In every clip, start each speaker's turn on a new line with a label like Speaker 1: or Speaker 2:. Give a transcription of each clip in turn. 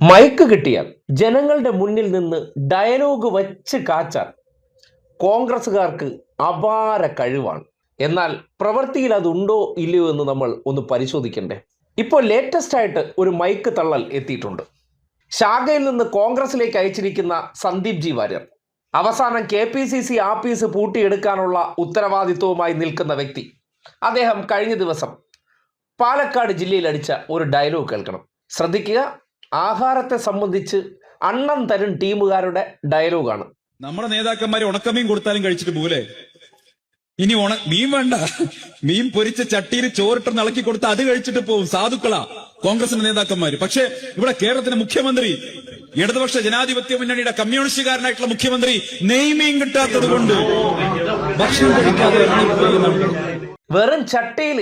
Speaker 1: Mic കിട്ടിയാൽ ജനങ്ങളുടെ മുന്നിൽ നിന്ന് ഡയലോഗ് വച്ച് കാച്ചാൻ കോൺഗ്രസ്സുകാർക്ക് അപാര കഴിവാണ്. എന്നാൽ പ്രവൃത്തിയിൽ അതുണ്ടോ ഇല്ലയോ എന്ന് നമ്മൾ ഒന്ന് പരിശോധിക്കണ്ടേ? ഇപ്പോൾ ലേറ്റസ്റ്റ് ആയിട്ട് ഒരു മൈക്ക് തള്ളൽ എത്തിയിട്ടുണ്ട്. ശാഖയിൽ നിന്ന് കോൺഗ്രസിലേക്ക് അയച്ചിരിക്കുന്ന സന്ദീപ് ജി വാര്യർ. അവസാനം K P C C office പൂട്ടിയെടുക്കാനുള്ള ഉത്തരവാദിത്വവുമായി നിൽക്കുന്ന വ്യക്തി. അദ്ദേഹം കഴിഞ്ഞ ദിവസം പാലക്കാട് ജില്ലയിൽ അടിച്ച ഒരു ഡയലോഗ് കേൾക്കണം. ശ്രദ്ധിക്കുക ആഹാരത്തെ സംബന്ധിച്ച് അണ്ണം തരും ടീമുകാരുടെ ഡയലോഗാണ്.
Speaker 2: നമ്മുടെ നേതാക്കന്മാർ ഉണക്കമീൻ കൊടുത്താലും കഴിച്ചിട്ട് പോലെ ഇനി ഉണ മീൻ വേണ്ട. മീൻ പൊരിച്ച ചട്ടിയിൽ ചോറിട്ട് ഇളക്കി കൊടുത്ത് അത് കഴിച്ചിട്ട് പോവും. സാധുക്കളാ കോൺഗ്രസിന്റെ നേതാക്കന്മാര്. പക്ഷെ ഇവിടെ കേരളത്തിന്റെ മുഖ്യമന്ത്രി ഇടതുപക്ഷ ജനാധിപത്യ മുന്നണിയുടെ കമ്മ്യൂണിസ്റ്റുകാരനായിട്ടുള്ള മുഖ്യമന്ത്രി നെയ്മീൻ കിട്ടാത്തത് കൊണ്ട് ഭക്ഷണം കഴിക്കാതെ.
Speaker 1: വെറും ചട്ടിയിൽ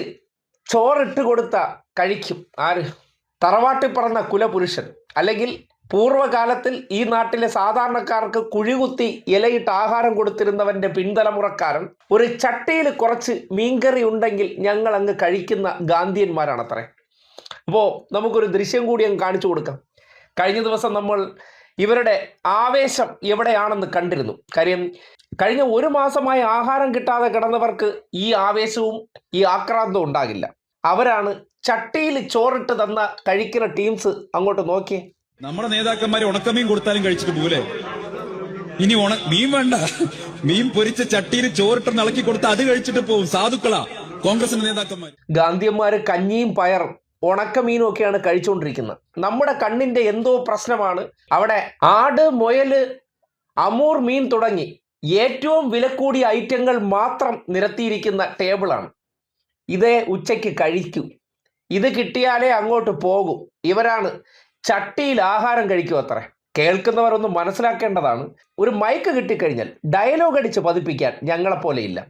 Speaker 1: ചോറിട്ട് കൊടുത്ത കഴിക്കും. ആര്? തറവാട്ടിൽ പറഞ്ഞ കുലപുരുഷൻ അല്ലെങ്കിൽ പൂർവകാലത്തിൽ ഈ നാട്ടിലെ സാധാരണക്കാർക്ക് കുഴികുത്തി ഇലയിട്ട് ആഹാരം കൊടുത്തിരുന്നവന്റെ പിൻതലമുറക്കാരൻ ഒരു ചട്ടിയിൽ കുറച്ച് മീൻകറി ഉണ്ടെങ്കിൽ ഞങ്ങൾ അങ്ങ് കഴിക്കുന്ന ഗാന്ധിയന്മാരാണത്രേ. അപ്പോൾ നമുക്കൊരു ദൃശ്യം കൂടി അങ്ങ് കാണിച്ചു കൊടുക്കാം. കഴിഞ്ഞ ദിവസം നമ്മൾ ഇവരുടെ ആവേശം എവിടെയാണെന്ന് കണ്ടിരുന്നു. കാര്യം കഴിഞ്ഞ ഒരു മാസമായി ആഹാരം കിട്ടാതെ കിടന്നവർക്ക് ഈ ആവേശവും ഈ ആക്രാന്തവും ഉണ്ടാകില്ല. അവരാണ് ചട്ടിയിൽ ചോറിട്ട് തന്ന കഴിക്കുന്ന ടീംസ് അങ്ങോട്ട് നോക്കിയേ.
Speaker 2: നമ്മുടെ നേതാക്കന്മാര് ഉണക്കമീൻ കൊടുത്താലും കഴിച്ചിട്ട് പോലെ ഇനി ഉണ മീൻ വേണ്ട. മീൻ പൊരിച്ച ചട്ടിയിൽ ചോറിട്ട് ഇളക്കി കൊടുത്ത് അത് കഴിച്ചിട്ട് പോകും സാധുക്കളാ. കോൺഗ്രസിന്റെ നേതാക്കന്മാർ
Speaker 1: ഗാന്ധിയന്മാര് കഞ്ഞിയും പയറും ഉണക്കമീനും ഒക്കെയാണ് കഴിച്ചുകൊണ്ടിരിക്കുന്നത്. നമ്മുടെ കണ്ണിന്റെ എന്തോ പ്രശ്നമാണ്. അവിടെ ആട് മുയൽ അമൂർ മീൻ തുടങ്ങി ഏറ്റവും വില കൂടിയ ഐറ്റങ്ങൾ മാത്രം നിരത്തിയിരിക്കുന്ന ടേബിളാണ് ഇതേ ഉച്ചയ്ക്ക് കഴിക്കൂ. ഇത് കിട്ടിയാലേ അങ്ങോട്ട് പോകും. ഇവരാണ് ചട്ടിയിൽ ആഹാരം കഴിക്കും അത്ര. കേൾക്കുന്നവർ ഒന്ന് മനസ്സിലാക്കേണ്ടതാണ്. ഒരു മൈക്ക് കിട്ടിക്കഴിഞ്ഞാൽ ഡയലോഗ് അടിച്ച് പതിപ്പിക്കാൻ ഞങ്ങളെപ്പോലെയില്ല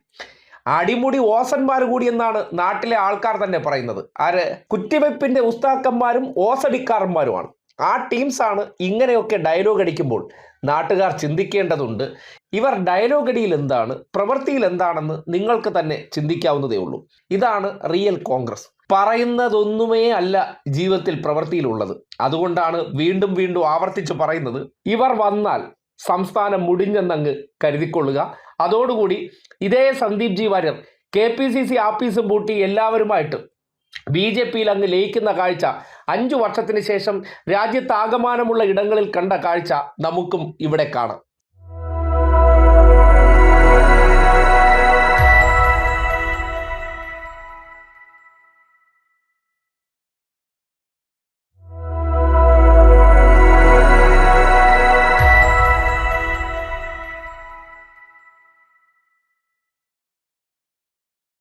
Speaker 1: അടിമുടി ഓസന്മാർ കൂടി എന്നാണ് നാട്ടിലെ ആൾക്കാർ തന്നെ പറയുന്നത്. ആര്? കുറ്റിവെപ്പിന്റെ ഉസ്താക്കന്മാരും ഓസടിക്കാരന്മാരുമാണ്. ആ ടീംസാണ് ഇങ്ങനെയൊക്കെ ഡയലോഗ് അടിക്കുമ്പോൾ നാട്ടുകാർ ചിന്തിക്കേണ്ടതുണ്ട്. ഇവർ ഡയലോഗ് അടിയിൽ എന്താണ്? പ്രവൃത്തിയിൽ എന്താണെന്ന് നിങ്ങൾക്ക് തന്നെ ചിന്തിക്കാവുന്നതേ ഉള്ളൂ. ഇതാണ് റിയൽ കോൺഗ്രസ് പറയുന്നതൊന്നുമേ അല്ല ജീവിതത്തിൽ പ്രവൃത്തിയിലുള്ളത്. അതുകൊണ്ടാണ് വീണ്ടും വീണ്ടും ആവർത്തിച്ച് പറയുന്നത് ഇവർ വന്നാൽ സംസ്ഥാനം മുടിഞ്ഞെന്നങ്ങ് കരുതിക്കൊള്ളുക. അതോടുകൂടി ഇതേ Sandeep G Warrier K P C C ആഫീസും പൂട്ടി എല്ലാവരുമായിട്ട് ബി ജെ പിയിൽ അങ്ങ് ലയിക്കുന്ന കാഴ്ച അഞ്ചു വർഷത്തിന് ശേഷം രാജ്യത്താകമാനമുള്ള ഇടങ്ങളിൽ കണ്ട കാഴ്ച നമുക്കും ഇവിടെ കാണാം.